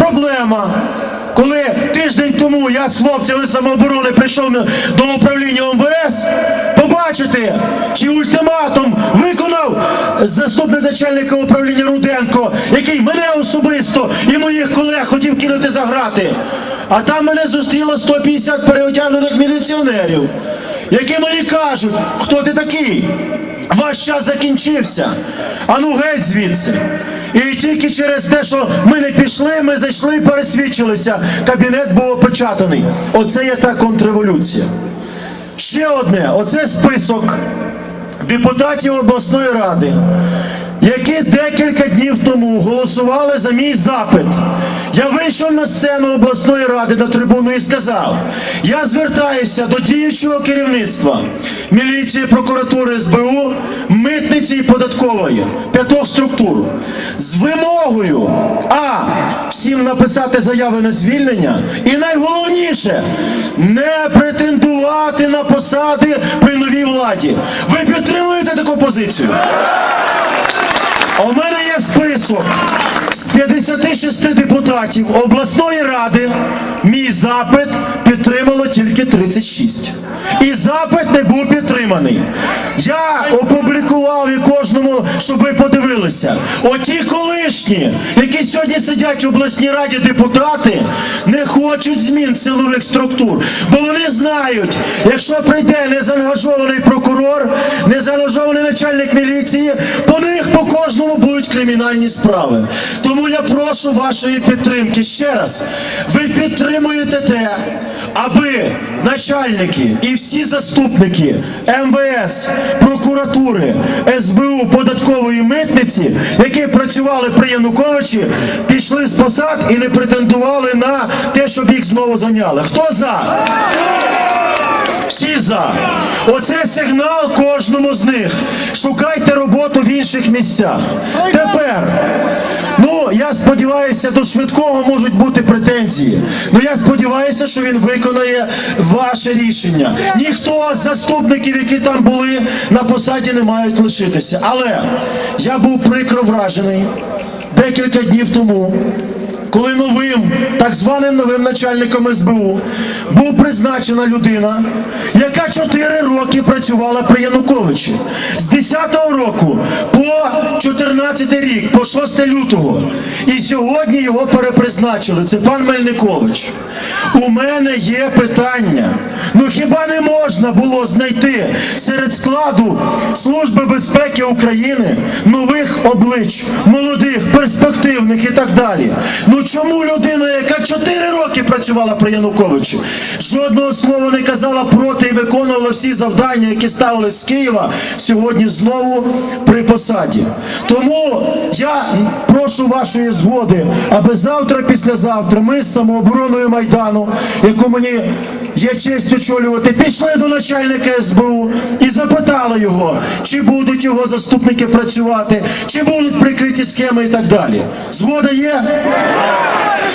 проблема. Коли тиждень тому я з хлопцями самооборони прийшов до управління МВС, побачити, чи ультиматум виконав заступник начальника управління Руденко, який мене особисто і моїх колег хотів кинути за грати. А там мене зустріло 150 переодягнених міліціонерів, які мені кажуть, хто ти такий? Ваш час закінчився. Ану геть звідси. І тільки через те, що ми не пішли, ми зайшли і пересвідчилися. Кабінет був опечатаний. Оце є та контрреволюція. Ще одне: оце список депутатів обласної ради, які декілька днів тому голосували за мій запит. Я вийшов на сцену обласної ради на трибуну і сказав: я звертаюся до діючого керівництва міліції, прокуратури СБУ, митниці і податкової п'ятох структур з вимогою а всім написати заяви на звільнення, і найголовніше не претендувати на посади при новій владі. Ви підтримуєте таку позицію? А У мене є список з 56 депутатів обласної ради. Мій запит підтримало тільки 36. І запит не був підтриманий. Я опублікував і кожному, щоб ви подивилися. Оті колишні, які сьогодні сидять в обласній раді депутати, не хочуть змін силових структур. Бо вони знають, якщо прийде незаангажований прокурор, незаангажований начальник міліції, по них по кожному будуть кримінальні справи. Тому я прошу вашої підтримки ще раз. Ви підтримуєте те, аби начальники і всі заступники МВС, прокуратури, СБУ, податкової митниці, які працювали при Януковичі, пішли з посад і не претендували на те, щоб їх знову зайняли. Хто за? Всі за. Оце сигнал кожному з них. Шукайте роботу в інших місцях. Тепер. Я сподіваюся, до швидкого можуть бути претензії. Ну я сподіваюся, що він виконає ваше рішення. Ніхто з заступників, які там були на посаді, не мають лишитися. Але я був прикро вражений декілька днів тому коли новим, так званим новим начальником СБУ був призначена людина, яка 4 роки працювала при Януковичі. З 10-го року по 14 рік, по 6 лютого. І сьогодні його перепризначили. Це пан Мельникович. У мене є питання. Ну хіба не можна було знайти серед складу Служби безпеки України нових облич, молодих, перспективних і так далі? Ну чому людина, яка 4 роки працювала при Януковичі, жодного слова не казала проти і виконувала всі завдання, які ставили з Києва, сьогодні знову при посаді? Тому я прошу вашої згоди, аби завтра, післязавтра, ми з самообороною Майдану, яку мені є честь очолювати, пішли до начальника СБУ і запитали його, чи будуть його заступники працювати, чи будуть прикриті схеми і так далі. Згода є?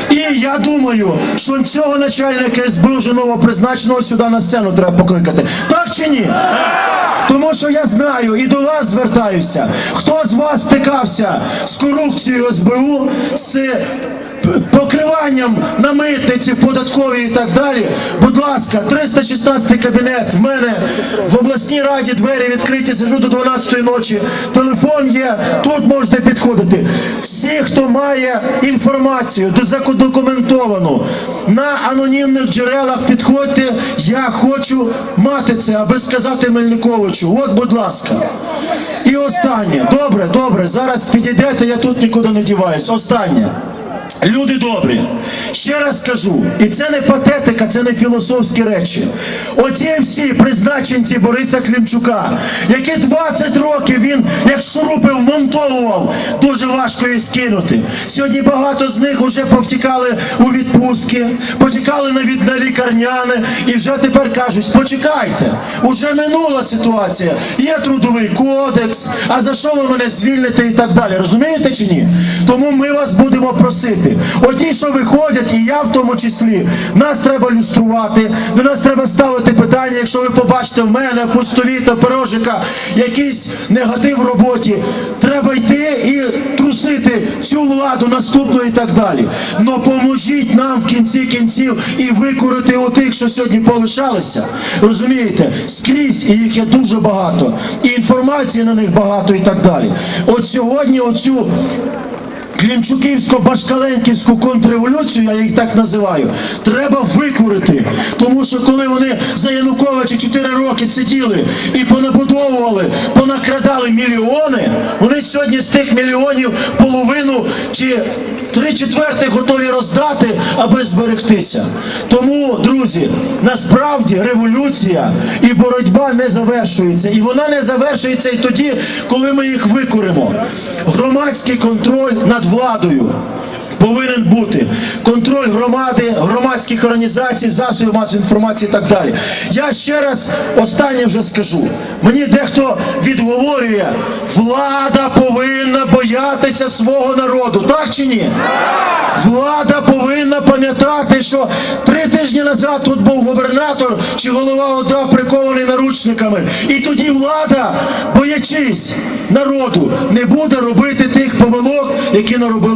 І я думаю, що цього начальника СБУ вже новопризначеного сюди на сцену треба покликати. Так чи ні? Тому що я знаю і до вас звертаюся. Хто з вас стикався з корупцією СБУ, з покриванням на митниці, в податковій і так далі? Будь ласка, 316 кабінет. В мене в обласній раді двері відкриті, сижу до 12 ночі. Телефон є, тут можете підходити. Всі, хто має інформацію задокументовану на анонімних джерелах, підходьте. Я хочу мати це, аби сказати Мельниковичу. От, будь ласка. І останнє. Добре, добре. Зараз підійдете, я тут нікуди не діваюсь. Останнє. Люди добрі, ще раз скажу, і це не патетика, це не філософські речі. Оці всі призначенці Бориса Клімчука, які 20 років він як шурупи вмонтовував, дуже важко їх скинути. Сьогодні багато з них вже повтікали у відпустки, потікали на від на лікарняне і вже тепер кажуть: почекайте, уже минула ситуація. Є трудовий кодекс, а за що ви мене звільните і так далі. Розумієте чи ні? Тому ми вас будемо просити. Оті, що виходять, і я в тому числі, нас треба люструвати, до нас треба ставити питання, якщо ви побачите в мене, пустові та пирожика, якийсь негатив в роботі, треба йти і трусити цю владу наступну і так далі. Но поможіть нам в кінці кінців і викорити отих, що сьогодні полишалися. Розумієте, скрізь і їх є дуже багато, і інформації на них багато і так далі. От сьогодні оцю Клімчуківсько-башкаленківську контрреволюцію, я їх так називаю, треба викурити. Тому що коли вони за Януковича 4 роки сиділи і понабудовували, понакрадали мільйони, вони сьогодні з тих мільйонів половину чи три четвертих готові роздати, аби зберегтися. Тому, друзі, насправді революція і боротьба не завершується. І вона не завершується і тоді, коли ми їх викуримо. Громадський контроль над владою. Повинен бути контроль громади, громадських організацій, засобів масової інформації і так далі. Я ще раз останнє вже скажу. Мені дехто відговорює, влада повинна боятися свого народу, так чи ні? Влада повинна пам'ятати, що три тижні назад тут був губернатор чи голова ОДА прикований наручниками. І тоді влада, боячись народу, не буде робити тих помилок, e quem não roubou.